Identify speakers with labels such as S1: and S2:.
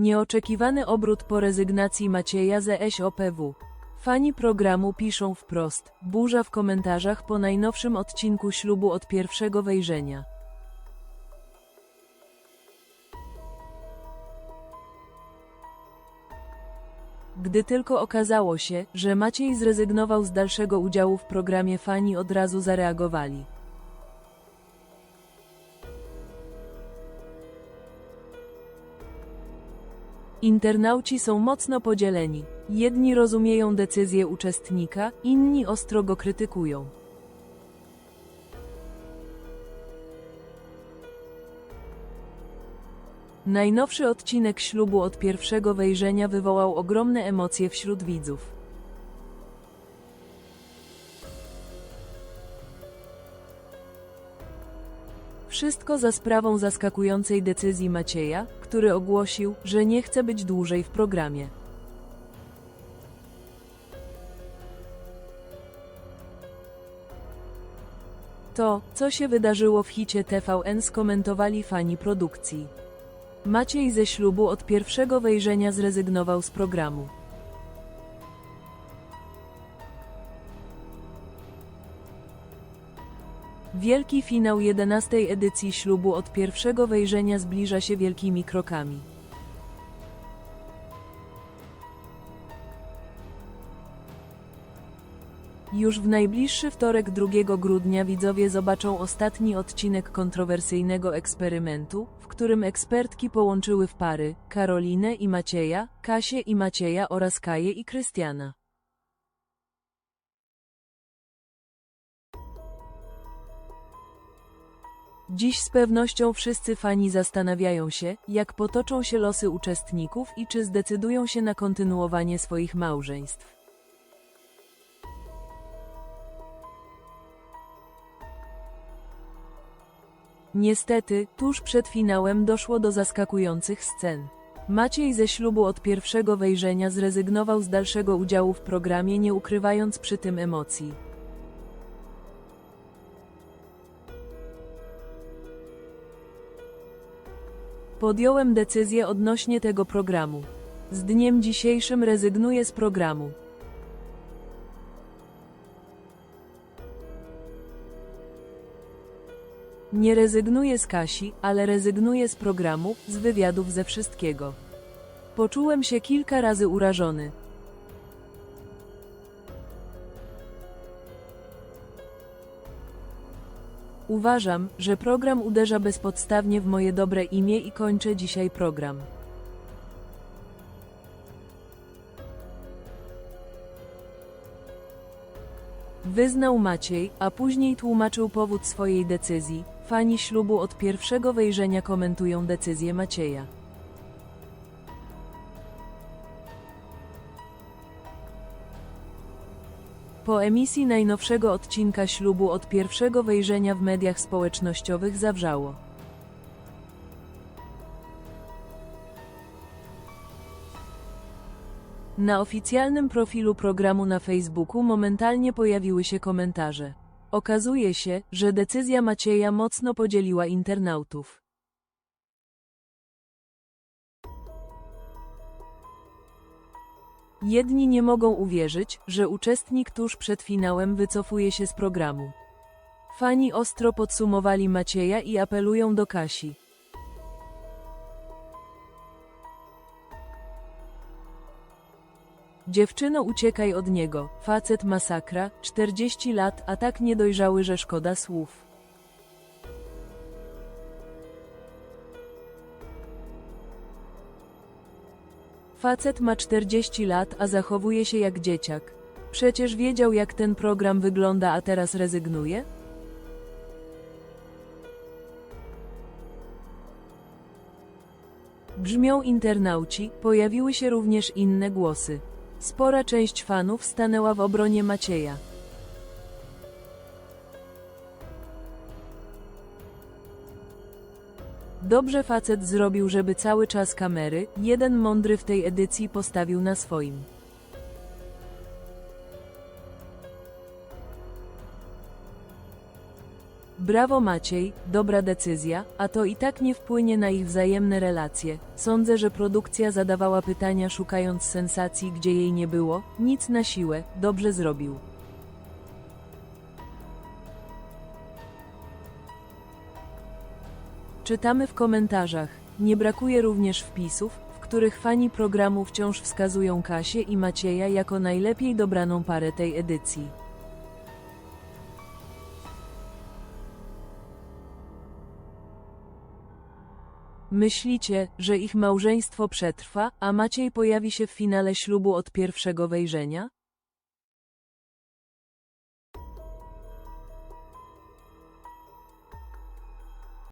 S1: Nieoczekiwany obrót po rezygnacji Macieja ze SOPW. Fani programu piszą wprost, burza w komentarzach po najnowszym odcinku ślubu od pierwszego wejrzenia. Gdy tylko okazało się, że Maciej zrezygnował z dalszego udziału w programie fani od razu zareagowali. Internauci są mocno podzieleni. Jedni rozumieją decyzję uczestnika, inni ostro go krytykują. Najnowszy odcinek ślubu od pierwszego wejrzenia wywołał ogromne emocje wśród widzów. Wszystko za sprawą zaskakującej decyzji Macieja, który ogłosił, że nie chce być dłużej w programie. To, co się wydarzyło w hicie TVN skomentowali fani produkcji. Maciej ze ślubu od pierwszego wejrzenia zrezygnował z programu. Wielki finał 11 edycji ślubu od pierwszego wejrzenia zbliża się wielkimi krokami. Już w najbliższy wtorek 2 grudnia widzowie zobaczą ostatni odcinek kontrowersyjnego eksperymentu, w którym ekspertki połączyły w pary Karolinę i Macieja, Kasię i Macieja oraz Kaję i Krystiana. Dziś z pewnością wszyscy fani zastanawiają się, jak potoczą się losy uczestników i czy zdecydują się na kontynuowanie swoich małżeństw. Niestety, tuż przed finałem doszło do zaskakujących scen. Maciej ze ślubu od pierwszego wejrzenia zrezygnował z dalszego udziału w programie, nie ukrywając przy tym emocji. Podjąłem decyzję odnośnie tego programu. Z dniem dzisiejszym rezygnuję z programu. Nie rezygnuję z Kasi, ale rezygnuję z programu, z wywiadów ze wszystkiego. Poczułem się kilka razy urażony. Uważam, że program uderza bezpodstawnie w moje dobre imię i kończę dzisiaj program. Wyznał Maciej, a później tłumaczył powód swojej decyzji. Fani ślubu od pierwszego wejrzenia komentują decyzję Macieja. Po emisji najnowszego odcinka ślubu od pierwszego wejrzenia w mediach społecznościowych zawrzało. Na oficjalnym profilu programu na Facebooku momentalnie pojawiły się komentarze. Okazuje się, że decyzja Macieja mocno podzieliła internautów. Jedni nie mogą uwierzyć, że uczestnik tuż przed finałem wycofuje się z programu. Fani ostro podsumowali Macieja i apelują do Kasi. Dziewczyno uciekaj od niego, facet masakra, 40 lat, a tak niedojrzały, że szkoda słów. Facet ma 40 lat, a zachowuje się jak dzieciak. Przecież wiedział jak ten program wygląda, a teraz rezygnuje? Brzmią internauci, pojawiły się również inne głosy. Spora część fanów stanęła w obronie Macieja. Dobrze facet zrobił, żeby cały czas kamery, jeden mądry w tej edycji postawił na swoim. Brawo Maciej, dobra decyzja, a to i tak nie wpłynie na ich wzajemne relacje. Sądzę, że produkcja zadawała pytania szukając sensacji, gdzie jej nie było, nic na siłę, dobrze zrobił. Czytamy w komentarzach. Nie brakuje również wpisów, w których fani programu wciąż wskazują Kasię i Macieja jako najlepiej dobraną parę tej edycji. Myślicie, że ich małżeństwo przetrwa, a Maciej pojawi się w finale ślubu od pierwszego wejrzenia?